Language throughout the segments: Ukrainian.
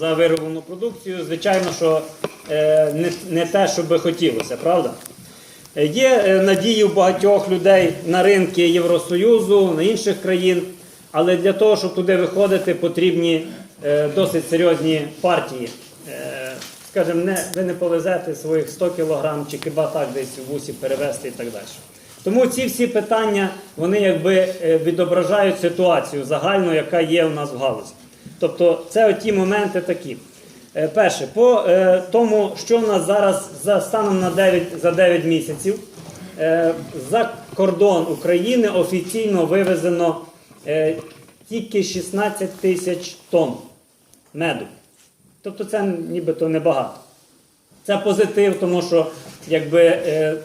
за вироблену продукцію, звичайно, що е, не, не те, що би хотілося, правда? Е, Є е, надії у багатьох людей на ринки Євросоюзу, на інших країн, але для того, щоб туди виходити, потрібні досить серйозні партії. Скажімо, не, ви не повезете своїх 100 кг чи хіба так десь в вусі перевезти і так далі. Тому ці всі питання вони якби відображають ситуацію загальну, яка є у нас в галузі. Тобто це оті моменти такі. Е, Перше, по е, тому, що в нас зараз за станом на 9, за 9 місяців е, за кордон України офіційно вивезено тільки 16 тисяч тонн меду. Тобто це нібито небагато. Це позитив, тому що якби,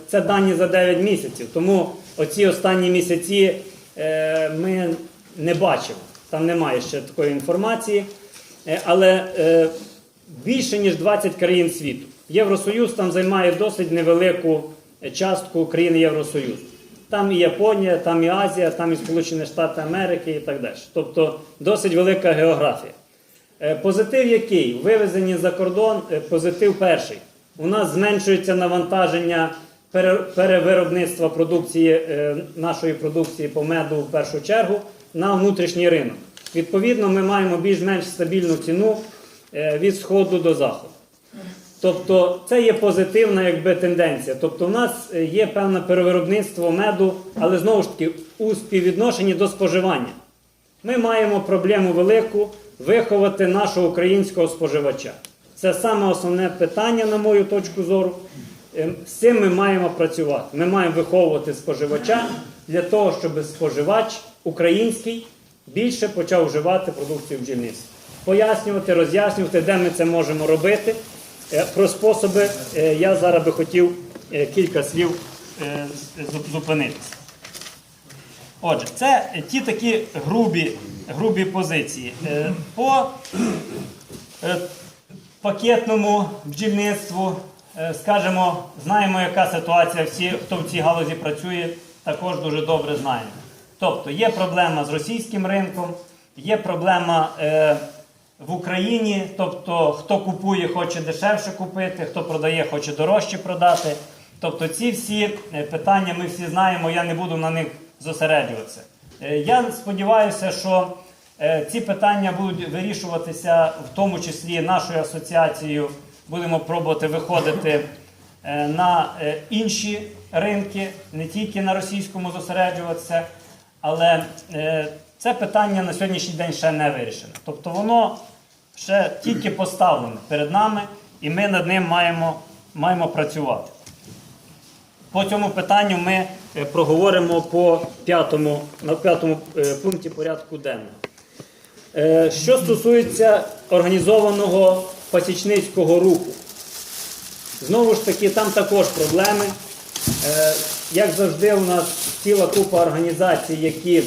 це дані за 9 місяців. Тому оці останні місяці ми не бачимо. Там немає ще такої інформації. Е, але е, більше ніж 20 країн світу. Євросоюз там займає досить невелику частку країн Євросоюзу. Там і Японія, там і Азія, там і Сполучені Штати Америки і так далі. Тобто досить велика географія. Е, Позитив який? Вивезені за кордон, е, позитив перший. У нас зменшується навантаження перевиробництва продукції, е, нашої продукції по меду в першу чергу на внутрішній ринок. Відповідно, ми маємо більш-менш стабільну ціну е, від сходу до заходу. Тобто це є позитивна якби, тенденція. Тобто, у нас е, є певне перевиробництво меду, але знову ж таки у співвідношенні до споживання. Ми маємо проблему велику виховати нашого українського споживача. Це саме основне питання, на мою точку зору. Ем, З цим ми маємо працювати. Ми маємо виховувати споживача для того, щоб споживач український більше почав вживати продукцію бджільництва. Пояснювати, роз'яснювати, де ми це можемо робити. Е, Про способи е, я зараз би хотів е, кілька слів зупинитися. Отже, це ті такі грубі, грубі позиції. По пакетному бджільництву, скажімо, знаємо, яка ситуація, всі, хто в цій галузі працює, також дуже добре знаємо. Тобто є проблема з російським ринком, є проблема е, в Україні, тобто хто купує, хоче дешевше купити, хто продає, хоче дорожче продати. Тобто ці всі е, питання ми всі знаємо, я не буду на них зосереджуватися. Е, Я сподіваюся, що е, ці питання будуть вирішуватися, в тому числі нашою асоціацією. Будемо пробувати виходити е, на е, інші ринки, не тільки на російському зосереджуватися, але е, це питання на сьогоднішній день ще не вирішено. Тобто воно ще тільки поставлене перед нами, і ми над ним маємо, маємо працювати. По цьому питанню ми е, проговоримо по п'ятому, на п'ятому е, пункті порядку денного. Що стосується організованого пасічницького руху, знову ж таки, там також проблеми. Як завжди, у нас ціла купа організацій, які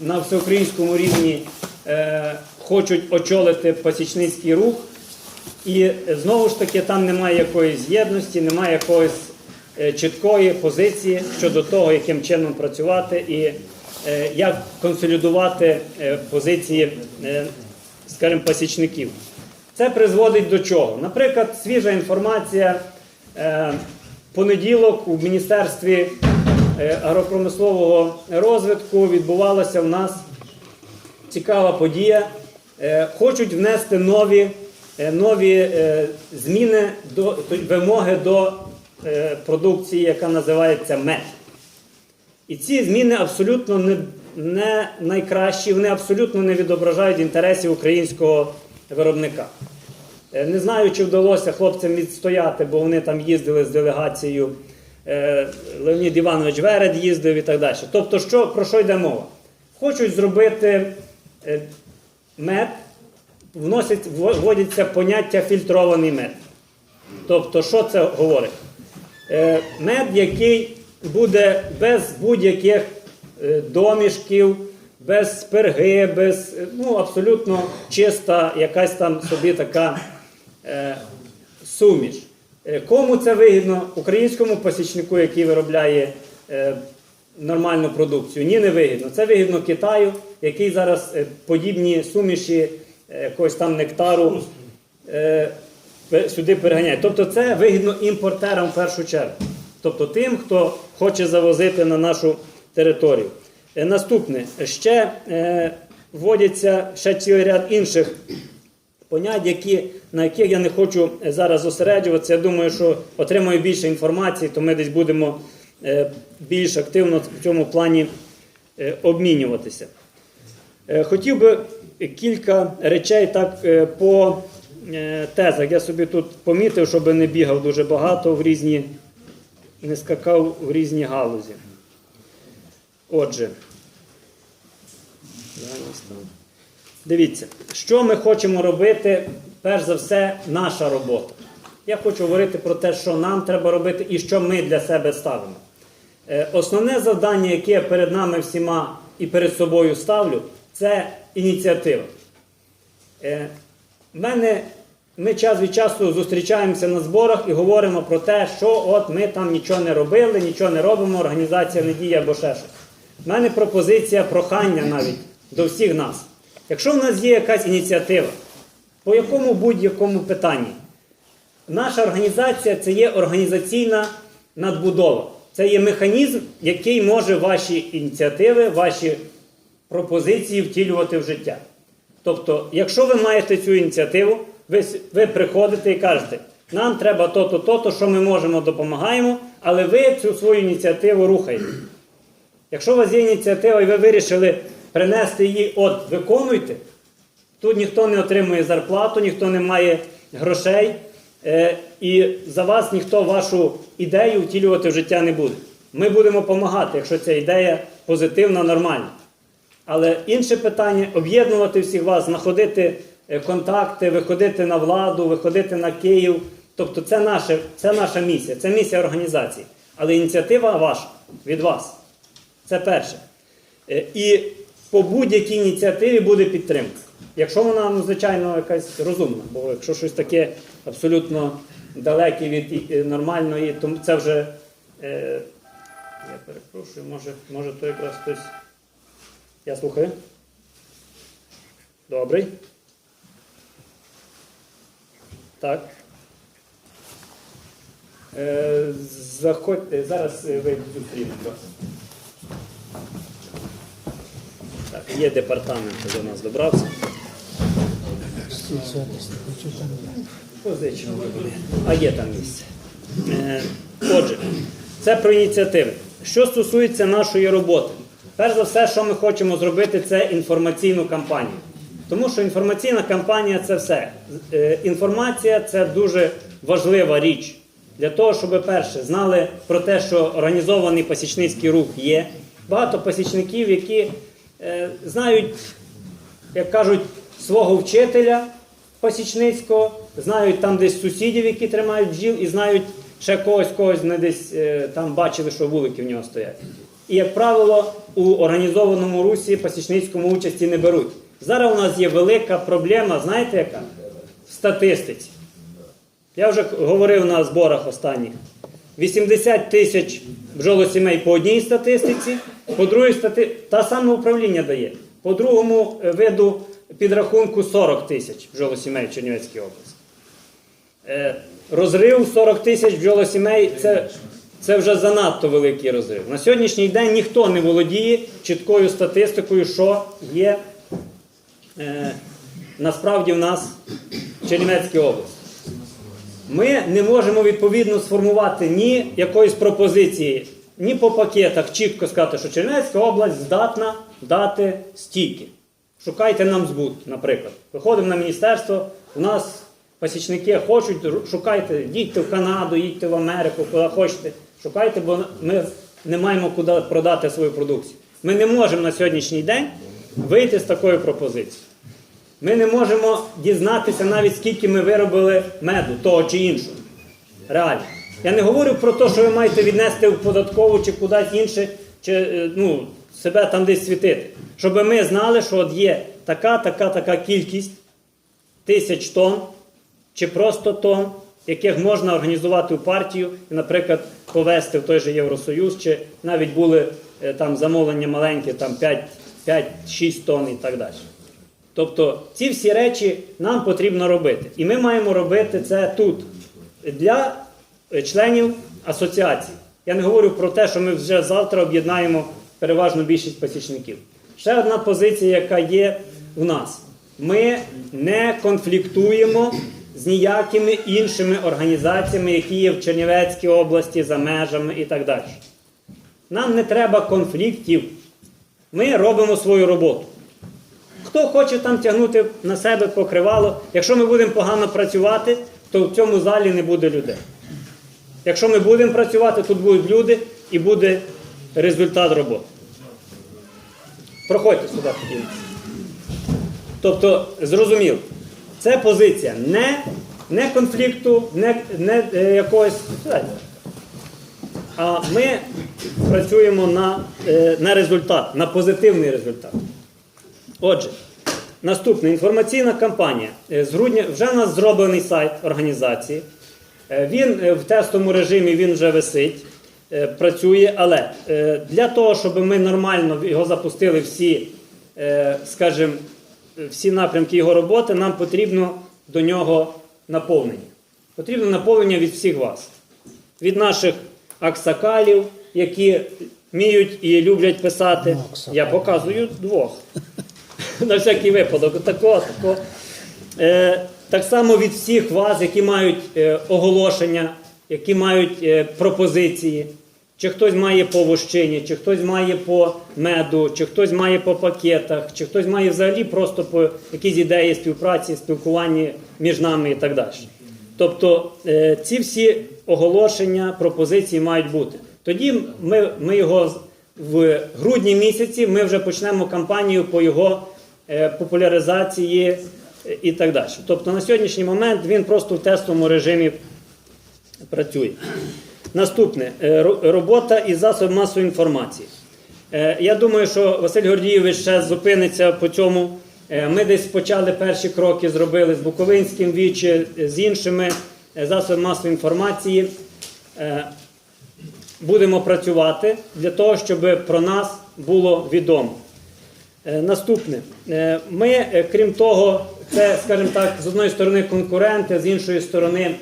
на всеукраїнському рівні е, хочуть очолити пасічницький рух. І знову ж таки там немає якоїсь єдності, немає якоїсь е, чіткої позиції щодо того, яким чином працювати і е, як консолідувати е, позиції, е, скажімо, пасічників. Це призводить до чого? Наприклад, свіжа інформація. Е, понеділок у Міністерстві е, агропромислового розвитку відбувалася в нас цікава подія. Е, Хочуть внести нові, е, нові зміни до вимоги до продукції, яка називається мед. І ці зміни абсолютно не, не найкращі, вони абсолютно не відображають інтересів українського виробника. Е, Не знаю, чи вдалося хлопцям відстояти, бо вони там їздили з делегацією. е, Леонід Іванович Веред їздив і так далі. Тобто, що, про що йде мова? Хочуть зробити е, мед, вносять, вводяться поняття фільтрований мед. Тобто, що це говорить? Мед, який буде без будь-яких домішків, без перги, без ну, абсолютно чиста якась там собі така суміш. Е, Кому це вигідно? Українському посічнику, який виробляє е, нормальну продукцію. Ні, не вигідно. Це вигідно Китаю, який зараз е, подібні суміші е, якогось там нектару е, сюди переганяють. Тобто це вигідно імпортерам в першу чергу. Тобто тим, хто хоче завозити на нашу територію. Е, Наступне, ще е, вводяться ще цілий ряд інших понять, які, на яких я не хочу е, зараз зосереджуватися. Я думаю, що отримаю більше інформації, то ми десь будемо е, більш активно в цьому плані е, обмінюватися. Хотів би кілька речей так по тезах. Я собі тут помітив, щоб не бігав дуже багато в різні, не скакав в різні галузі. Отже, стан. Дивіться, що ми хочемо робити, перш за все, наша робота. Я хочу говорити про те, що нам треба робити і що ми для себе ставимо. Е, Основне завдання, яке я перед нами всіма і перед собою ставлю, це ініціатива. Е, мене, ми час від часу зустрічаємося на зборах і говоримо про те, що от ми там нічого не робили, нічого не робимо, організація не діє або ще щось. У мене пропозиція, прохання навіть до всіх нас. Якщо в нас є якась ініціатива, по якому будь-якому питанні, наша організація це є організаційна надбудова. Це є механізм, який може ваші ініціативи, ваші пропозиції втілювати в життя. Тобто, якщо ви маєте цю ініціативу, ви, ви приходите і кажете, нам треба то-то, то-то, що ми можемо, допомагаємо, але ви цю свою ініціативу рухаєте. Якщо у вас є ініціатива і ви вирішили принести її, от виконуйте, тут ніхто не отримує зарплату, ніхто не має грошей, е, і за вас ніхто вашу ідею втілювати в життя не буде. Ми будемо допомагати, якщо ця ідея позитивна, нормальна. Але інше питання об'єднувати всіх вас, знаходити е, контакти, виходити на владу, виходити на Київ. Тобто це, наше, це наша місія, це місія організації. Але ініціатива ваша від вас. Це перше. Е, І по будь-якій ініціативі буде підтримка. Якщо вона, ну, звичайно, якась розумна, бо якщо щось таке абсолютно далеке від нормальної, то це вже. Е, я перепрошую, може, може то якраз хтось. Я слухаю. Добрий. Так. Е, заходьте, зараз е, ви зустрінете. Так, є департамент, що до нас добрався. А є там місце. Е, Отже, це про ініціативи. Що стосується нашої роботи, перш за все, що ми хочемо зробити, це інформаційну кампанію. Тому що інформаційна кампанія це все. Е, Інформація це дуже важлива річ для того, щоб перше знали про те, що організований пасічницький рух є. Багато пасічників, які знають як кажуть, свого вчителя пасічницького, знають там десь сусідів, які тримають бджіл, і знають ще когось, когось вони десь е, там бачили, що вулики в нього стоять. І, як правило, у організованому русі пасічницькому участі не беруть. Зараз у нас є велика проблема, знаєте яка? В статистиці. Я вже говорив на зборах останніх. 80 тисяч бджолосімей по одній статистиці, по другій стати... та саме управління дає. По другому е, виду підрахунку 40 тисяч бджолосімей в Чернівецькій області. Е, Розрив 40 тисяч бджолосімей це, це вже занадто великий розрив. На сьогоднішній день ніхто не володіє чіткою статистикою, що є е, насправді в нас в Чернівецькій області. Ми не можемо відповідно сформувати ні якоїсь пропозиції, ні по пакетах чітко сказати, що Чернівецька область здатна дати стільки. Шукайте нам збут, наприклад. Виходимо на міністерство, у нас пасічники хочуть, шукайте, їдьте в Канаду, їдьте в Америку, куди хочете. Шукайте, бо ми не маємо куди продати свою продукцію. Ми не можемо на сьогоднішній день вийти з такою пропозицією. Ми не можемо дізнатися навіть скільки ми виробили меду, того чи іншого. Реально. Я не говорю про те, що ви маєте віднести в податкову чи кудись інше, чи е, ну, себе там десь світити. Щоб ми знали, що от є така, така, така кількість тисяч тонн, чи просто тонн, яких можна організувати в партію і, наприклад, повести в той же Євросоюз, чи навіть були е, там замовлення маленькі, там 5-6 тонн і так далі. Тобто ці всі речі нам потрібно робити. І ми маємо робити це тут для е, членів асоціації. Я не говорю про те, що ми вже завтра об'єднаємо переважну більшість пасічників. Ще одна позиція, яка є в нас. Ми не конфліктуємо з ніякими іншими організаціями, які є в Чернівецькій області, за межами і так далі. Нам не треба конфліктів. Ми робимо свою роботу. Хто хоче там тягнути на себе покривало, якщо ми будемо погано працювати, то в цьому залі не буде людей. Якщо ми будемо працювати, тут будуть люди і буде результат роботи. Проходьте сюди тоді. Тобто, зрозуміло, це позиція не, не конфлікту, не, не е, якогось. А ми працюємо на, е, на результат, на позитивний результат. Отже, наступна інформаційна кампанія. Е, З грудня вже у нас зроблений сайт організації. Е, Він е, в тестовому режимі він вже висить, працює, але для того, щоб ми нормально його запустили всі, скажімо, всі напрямки його роботи, нам потрібно до нього наповнення. Потрібно наповнення від всіх вас, від наших аксакалів, які вміють і люблять писати. Я показую двох. На всякий випадок. Такого, такого. Е, так само від всіх вас, які мають е, оголошення, які мають е, пропозиції. Чи хтось має по вощині, чи хтось має по меду, чи хтось має по пакетах, чи хтось має взагалі просто по якісь ідеї співпраці, спілкування між нами і так далі. Тобто е, ці всі оголошення, пропозиції мають бути. Тоді ми, ми його в грудні місяці ми вже почнемо кампанію по його популяризації е, і так далі. Тобто на сьогоднішній момент він просто в тестовому режимі працює. Наступне е, робота із засобів масової інформації. Е, Я думаю, що Василь Гордійович ще зупиниться по цьому. Ми десь почали перші кроки, зробили з Буковинським вічі, з іншими засобами масової інформації. Будемо працювати для того, щоб про нас було відомо. Е, Наступне. Е, Ми, е, крім того, це, скажімо так, з одної сторони конкуренти, з іншої сторони,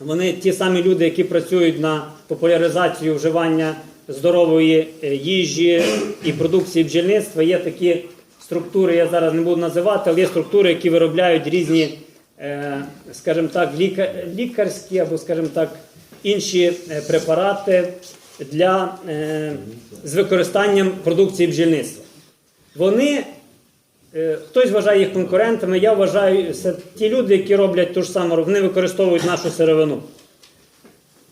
вони ті самі люди, які працюють на популяризацію вживання здорової їжі і продукції бджільництва. Є такі структури, я зараз не буду називати, але є структури, які виробляють різні, скажімо так, лікарські або, скажімо так, інші препарати для, з використанням продукції бджільництва. Вони Е, Хтось вважає їх конкурентами, я вважаю, це ті люди, які роблять ту ж саму, вони використовують нашу сировину.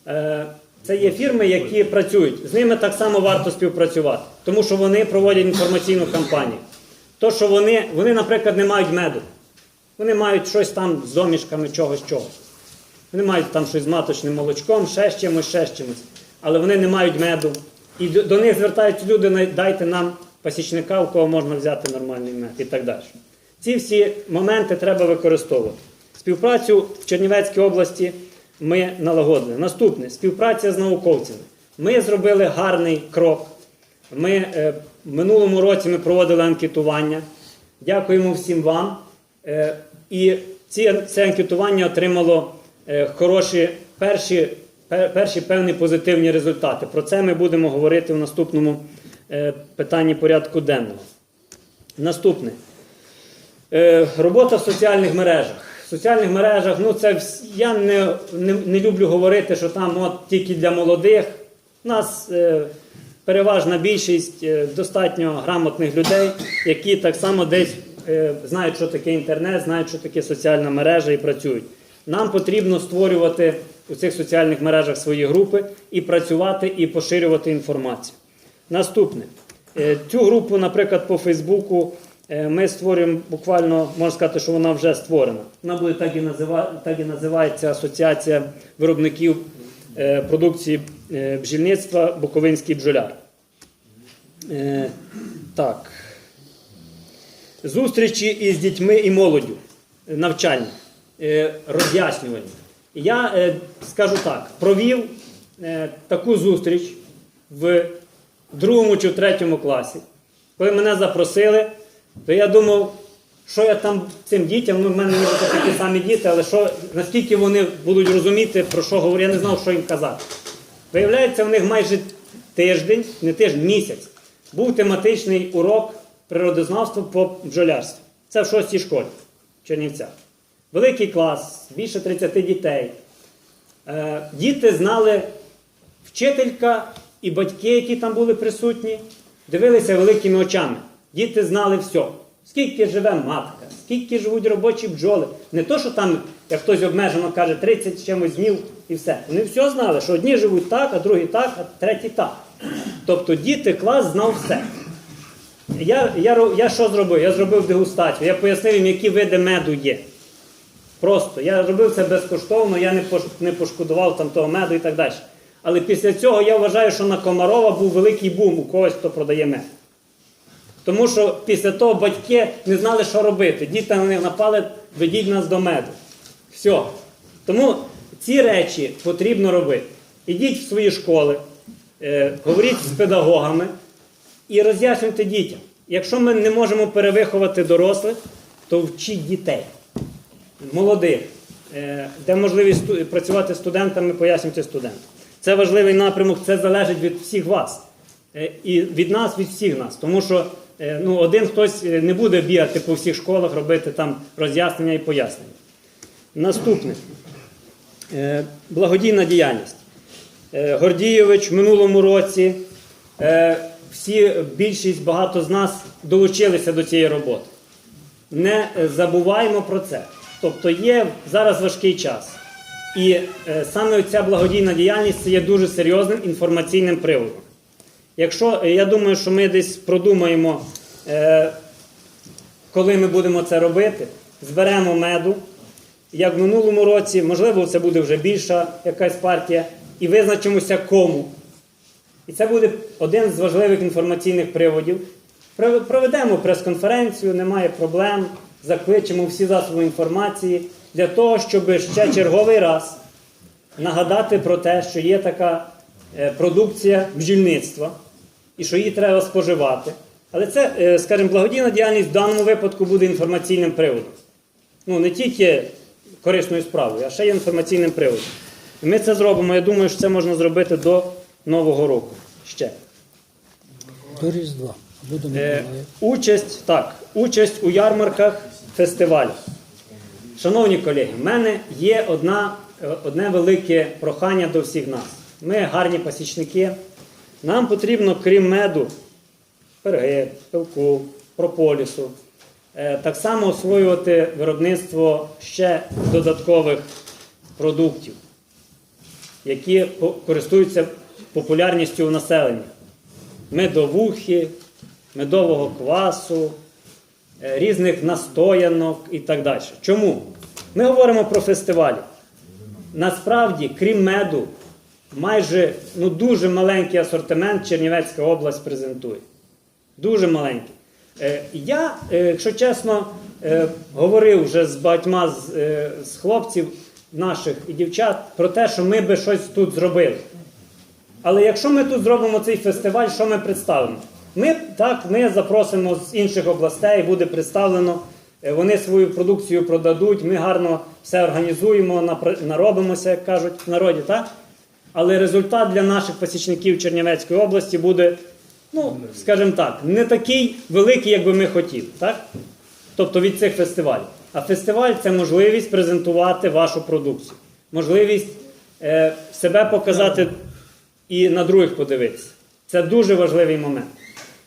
Е, Це є фірми, які працюють. З ними так само варто співпрацювати, тому що вони проводять інформаційну кампанію. То, що вони, вони, наприклад, не мають меду. Вони мають щось там з домішками чогось чогось. Вони мають там щось з маточним молочком, ще з чимось, ще з чимось. Але вони не мають меду. І до, до них звертаються люди, дайте нам пасічника, у кого можна взяти нормальний мед і так далі. Ці всі моменти треба використовувати. Співпрацю в Чернівецькій області ми налагодили. Наступне співпраця з науковцями. Ми зробили гарний крок. Ми е, минулому році ми проводили анкетування. Дякуємо всім вам. Е, і ці, це анкетування отримало е, хороші перші, пер- перші певні позитивні результати. Про це ми будемо говорити в наступному питанні порядку денного. Наступне. Е, робота в соціальних мережах. В соціальних мережах, ну це я не, не, не люблю говорити, що там от тільки для молодих. У нас е, переважна більшість е, достатньо грамотних людей, які так само десь е, знають, що таке інтернет, знають, що таке соціальна мережа і працюють. Нам потрібно створювати у цих соціальних мережах свої групи і працювати і поширювати інформацію. Наступне. Е, Цю групу, наприклад, по Фейсбуку е, ми створюємо буквально, можна сказати, що вона вже створена. Вона буде так і, назива, так і називається Асоціація виробників е, продукції бджільництва Буковинський бджоляр. Так. Зустрічі із дітьми і молоддю, навчальні, роз'яснювання. Я скажу так: провів таку зустріч в другому чи в третьому класі. Коли мене запросили, то я думав, що я там цим дітям, ну в мене ніби такі самі діти, але що, наскільки вони будуть розуміти, про що говорю, я не знав, що їм казати. Виявляється, в них майже тиждень, не тиждень, місяць, був тематичний урок природознавства по бджолярству. Це в шостій школі в Чернівцях. Великий клас, більше 30 дітей. Е, Діти знали вчителька і батьки, які там були присутні, дивилися великими очами. Діти знали все. Скільки живе матка, скільки живуть робочі бджоли. Не то, що там, як хтось обмежено каже, 30 з чимось днів і все. Вони все знали, що одні живуть так, а другі так, а треті так. Тобто діти, клас знав все. Я, я, я що зробив? Я зробив дегустацію. Я пояснив їм, які види меду є. Просто я робив це безкоштовно, я не пошкодував там того меду і так далі. Але після цього я вважаю, що на Комарова був великий бум у когось, хто продає мед. Тому що після того батьки не знали, що робити. Діти на них напали, ведіть нас до меду. Все. Тому ці речі потрібно робити. Ідіть в свої школи, е, говоріть з педагогами і роз'яснюйте дітям. Якщо ми не можемо перевиховати дорослих, то вчіть дітей, молодих, е, де можливість працювати з студентами, пояснюйте студентам. Це важливий напрямок, це залежить від всіх вас. Е, І від нас, від всіх нас. Тому що е, ну, один хтось е, не буде бігати по всіх школах, робити там роз'яснення і пояснення. Наступне. Благодійна діяльність. Гордійович в минулому році, всі, більшість, багато з нас долучилися до цієї роботи. Не забуваємо про це. Тобто є зараз важкий час. І е, саме ця благодійна діяльність це є дуже серйозним інформаційним приводом. Якщо е, я думаю, що ми десь продумаємо, е, коли ми будемо це робити, зберемо меду, як в минулому році, можливо, це буде вже більша якась партія, і визначимося кому. І це буде один з важливих інформаційних приводів. Проведемо прес-конференцію, немає проблем, закличемо всі засоби інформації для того, щоб ще черговий раз нагадати про те, що є така е, продукція бджільництва і що її треба споживати. Але це, е, скажімо, благодійна діяльність в даному випадку буде інформаційним приводом. Ну, не тільки корисною справою, а ще й інформаційним приводом. І ми це зробимо. Я думаю, що це можна зробити до Нового року ще. До Різдва. Е, участь, так, участь у ярмарках фестивалів. Шановні колеги, в мене є одна, е, одне велике прохання до всіх нас. Ми гарні пасічники. Нам потрібно, крім меду, перги, пилку, прополісу, е, так само освоювати виробництво ще додаткових продуктів, які користуються популярністю у населення медовухи, медового квасу, е, різних настоянок і так далі. Чому? Ми говоримо про фестивалі. Насправді, крім меду, майже ну, дуже маленький асортимент Чернівецька область презентує. Дуже маленький. Е, Я, е, якщо чесно, е, говорив вже з багатьма з, з хлопців наших і дівчат про те, що ми би щось тут зробили. Але якщо ми тут зробимо цей фестиваль, що ми представимо? Ми так, ми запросимо з інших областей, буде представлено. Е, Вони свою продукцію продадуть, ми гарно все організуємо, наробимося, як кажуть в народі, так? Але результат для наших посічників Чернівецької області буде, ну, скажімо так, не такий великий, як би ми хотіли, так? Тобто від цих фестивалів. А фестиваль це можливість презентувати вашу продукцію, можливість е, себе показати і на других подивитися. Це дуже важливий момент.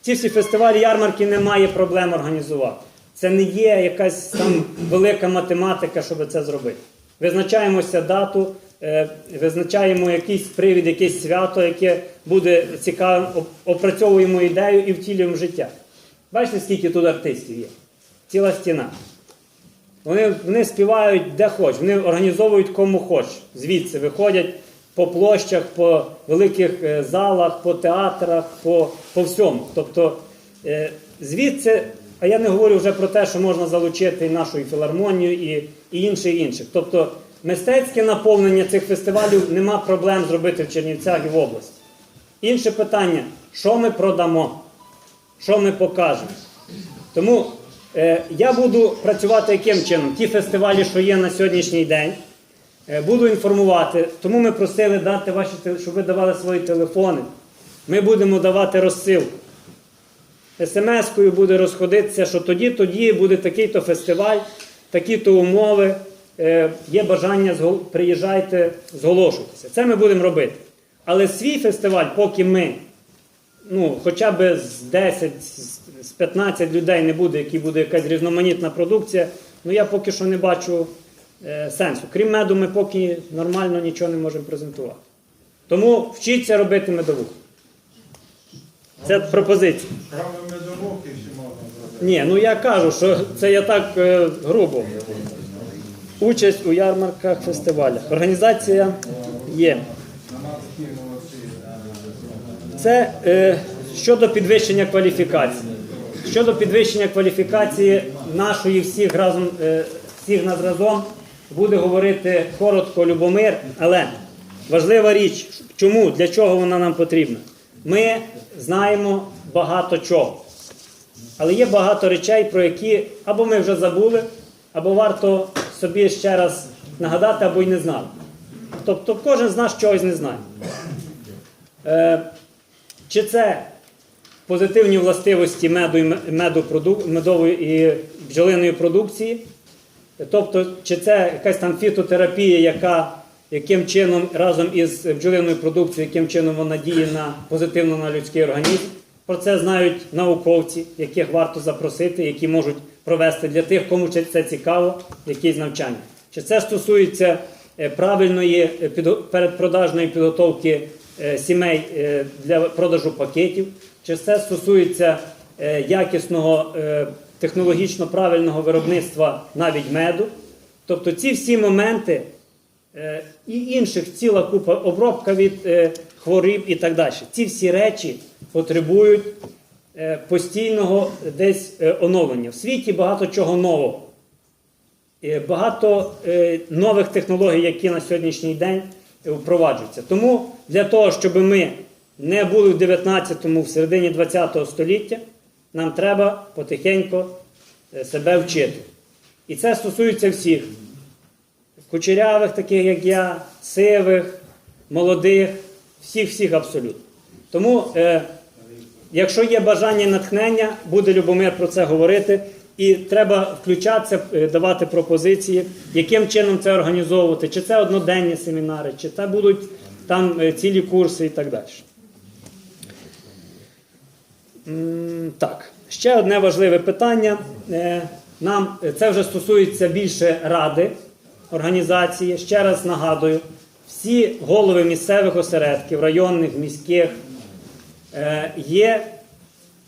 Ці всі фестивалі, ярмарки немає проблем організувати. Це не є якась там велика математика, щоб це зробити. Визначаємося дату, е, визначаємо якийсь привід, якесь свято, яке буде цікавим, опрацьовуємо ідею і втілюємо життя. Бачите, скільки тут артистів є? Ціла стіна. Вони, вони співають де хоч, вони організовують кому хоч. Звідси виходять по площах, по великих е, залах, по театрах, по, по всьому. Тобто е, звідси, а я не говорю вже про те, що можна залучити і нашу і філармонію, і, і інше, і інших. Тобто мистецьке наповнення цих фестивалів нема проблем зробити в Чернівцях і в області. Інше питання: що ми продамо, що ми покажемо. Тому Е, Я буду працювати яким чином? Ті фестивалі, що є на сьогоднішній день, е, буду інформувати. Тому ми просили дати ваші, щоб ви давали свої телефони. Ми будемо давати розсилку. СМС-кою буде розходитися, що тоді, тоді буде такий-то фестиваль, такі-то умови. Е, є бажання, приїжджайте, зголошуйтеся. Це ми будемо робити. Але свій фестиваль, поки ми ну, хоча б з 10, з- з 15 людей не буде, які буде якась різноманітна продукція, ну я поки що не бачу е, сенсу. Крім меду, ми поки нормально нічого не можемо презентувати. Тому вчіться робити медову. Це пропозиція. Кроме медовухи ще можна зробити. Ні, ну я кажу, що це я так е, грубо. Участь у ярмарках, фестивалях. Організація є. Це е, щодо підвищення кваліфікації. Щодо підвищення кваліфікації нашої всіх разом, е, всіх нас разом буде говорити коротко Любомир, але важлива річ, чому, для чого вона нам потрібна. Ми знаємо багато чого. Але є багато речей, про які або ми вже забули, або варто собі ще раз нагадати, або й не знали. Тобто кожен з нас чогось не знає. Е, чи це позитивні властивості меду, і меду медової і бджолиної продукції, тобто, чи це якась там фітотерапія, яка яким чином разом із бджолиною продукцією, яким чином вона діє на позитивно на людський організм. Про це знають науковці, яких варто запросити, які можуть провести для тих, кому це- цікаво, якісь навчання. Чи це стосується е, правильної е, передпродажної підготовки е, сімей для продажу пакетів, чи це стосується якісного технологічно правильного виробництва навіть меду. Тобто ці всі моменти і інших ціла купа обробка від е, хворіб і так далі. Ці всі речі потребують е, постійного десь е, оновлення. В світі багато чого нового. Е, Багато е, нових технологій, які на сьогоднішній день е, впроваджуються. Тому для того, щоб ми не були в 19-му, в середині 20-го століття, нам треба потихеньку е, себе вчити. І це стосується всіх кучерявих, таких як я, сивих, молодих, всіх-всіх абсолютно. Тому, е, якщо є бажання і натхнення, буде Любомир про це говорити. І треба включатися, е, давати пропозиції, яким чином це організовувати, чи це одноденні семінари, чи це будуть там е, цілі курси і так далі. Так, ще одне важливе питання. Е, Нам це вже стосується більше ради організації. Ще раз нагадую, всі голови місцевих осередків, районних, міських е, є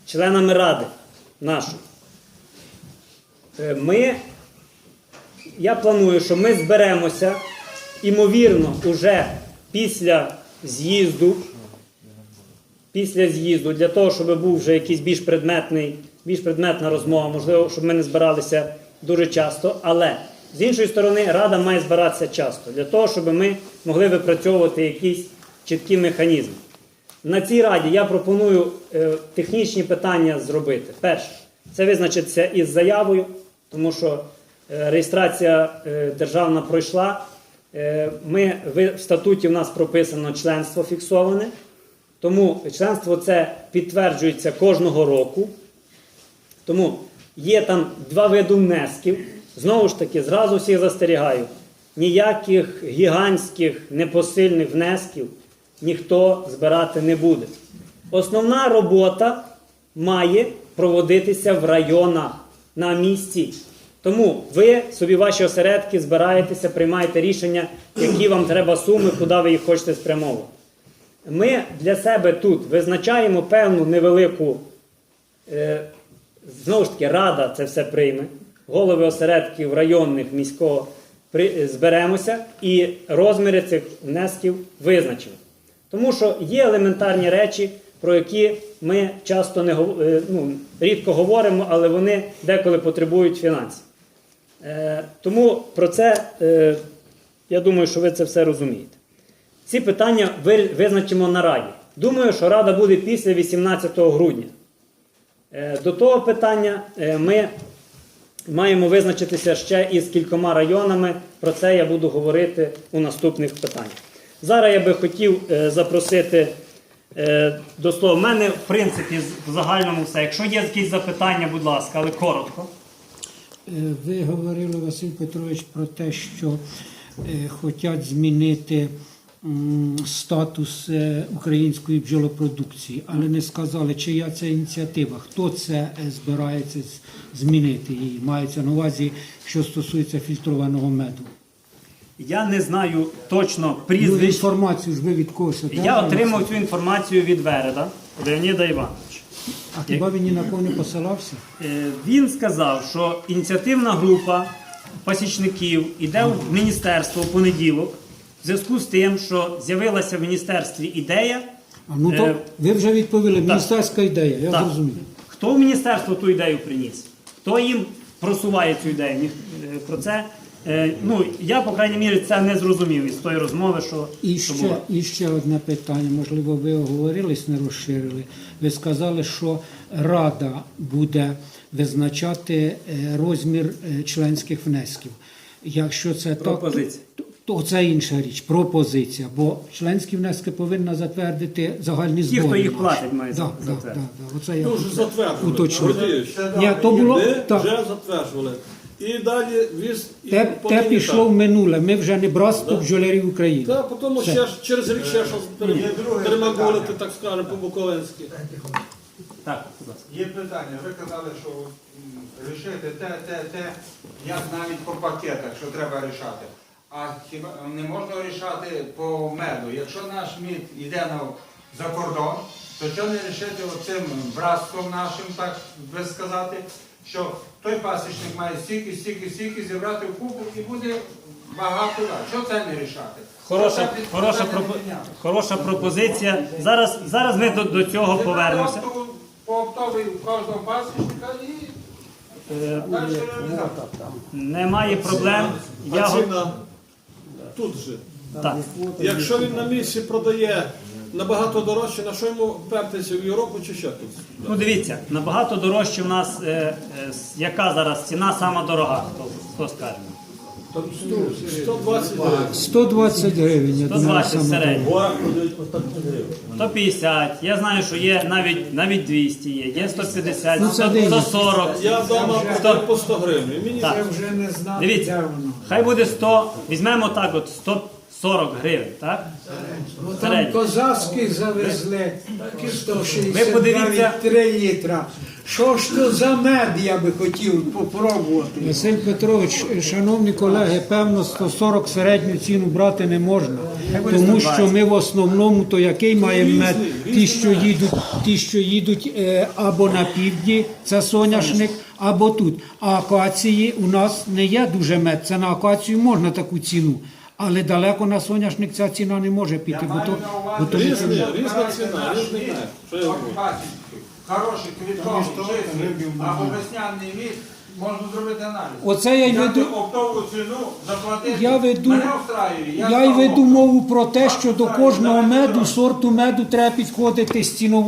членами ради нашої. Е, Ми, я планую, що ми зберемося, імовірно, уже після з'їзду після з'їзду, для того, щоб був вже якийсь більш предметний, більш предметна розмова, можливо, щоб ми не збиралися дуже часто. Але з іншої сторони, рада має збиратися часто, для того, щоб ми могли випрацьовувати якісь чіткі механізми. На цій раді я пропоную е, технічні питання зробити. Перше, це визначитися із заявою, тому що е, реєстрація е, державна пройшла. Ми, в статуті в нас прописано членство фіксоване. Тому членство це підтверджується кожного року. Тому є там два види внесків. Знову ж таки, зразу всіх застерігаю. Ніяких гігантських непосильних внесків ніхто збирати не буде. Основна робота має проводитися в районах на місці. Тому ви собі ваші осередки збираєтеся, приймаєте рішення, які вам треба суми, куди ви їх хочете спрямовувати. Ми для себе тут визначаємо певну невелику, е, знову ж таки, рада це все прийме, голови осередків районних, міського зберемося і розміри цих внесків визначимо. Тому що є елементарні речі, про які ми часто не е, ну, рідко говоримо, але вони деколи потребують фінансів. Е, тому про це е, я думаю, що ви це все розумієте. Ці питання ви- визначимо на раді. Думаю, що рада буде після 18 грудня. Е, До того питання е, ми маємо визначитися ще із кількома районами. Про це я буду говорити у наступних питаннях. Зараз я би хотів е, запросити е, до слова. У мене, в принципі, в загальному все. Якщо є якісь запитання, будь ласка, але коротко. Е, Ви говорили, Василь Петрович, про те, що хочуть змінити статус е, української бджолопродукції, але не сказали, чия це ініціатива, хто це е, збирається змінити її. Мається на увазі, що стосується фільтрованого меду. Я не знаю точно Ну, прізвищ. інформацію ж ви від когось Я отримав цю інформацію від Вереда Леоніда Івановича. А хіба він ні на кого не посилався? Е, Він сказав, що ініціативна група пасічників іде в міністерство в понеділок зв'язку з тим, що з'явилася в міністерстві ідея. А ну то Е, ви вже відповіли, міністерська ідея, я Так. зрозумів. Хто в міністерство ту ідею приніс? Хто їм просуває цю ідею? Е, Про це е, ну я, по крайній мірі, це не зрозумів із тої розмови, що, І що ще, і ще одне питання, можливо, ви оговорились, не розширили. Ви сказали, що Рада буде визначати розмір членських внесків. Якщо це Пропозиція. так, то, це інша річ, пропозиція. Бо членські внески повинна затвердити загальні збори. хто їх платить, мають да, да, да, да. Оце я Ми вже затверджували. уточнити. Ні, то було Ми так. вже затверджували. І далі віз і Те, те пішло в минуле. Ми вже не братство бджолярів України. Та потім ще ж через рік ще щось перемагувати, так скажемо, по-буковинськи. Так, будь ласка. Є питання, ви казали, що м, рішити те, те, те, як навіть по пакетах, що треба рішати. А хіба не можна рішати по меду? Якщо наш мід йде на, за кордон, то чого не рішити оцим братством нашим, так би сказати, що той пасічник має стільки, стільки, стільки зібрати в купу і буде багато. Що це не рішати? Хороша, це хороша, пропо- не хороша пропозиція. Зараз, зараз ми до, до цього повернемося. По оптовий у кожного пасічника і Е, далі реалізація. Немає проблем. Я го- ціна тут же. так. Якщо він на місці продає набагато дорожче, на що йому пертися в Європу чи ще тут? Ну дивіться, набагато дорожче в нас, е, е, с- яка зараз ціна сама дорога, хто, хто скаже. 120 гривень. 120 гривень, я думаю, 120 саме середньо. 150. Я знаю, що є навіть навіть 200 є, є 150, Ну, це 100, дивно. 140. Я вдома продаю по 100 гривень. Мені Так. вже не знати, Дивіться, воно. хай буде 100, візьмемо так от 140 гривень, так? Бо там Середньо. козацькі завезли, такі 160 Ви подивіться- навіть 3 літра. Що ж то за мед, я би хотів попробувати. Василь Петрович, шановні колеги, певно 140 середню ціну брати не можна, тому що ми в основному то який маємо мед, ті, що їдуть, ті, що їдуть е, або на півдні, це соняшник, або тут. А акації у нас не є дуже мед. Це на акацію можна таку ціну. Але далеко на соняшник ця ціна не може піти, бо то, бо то різна ціна, різний мед. Хороший квітковий, чистий, або весняний міст можна зробити аналіз. Оце я й веду- оптову ціну, заплатити. Я веду- Мене встраює, Я й веду мову про те, що до кожного меду, сорту меду треба підходити з ціновою.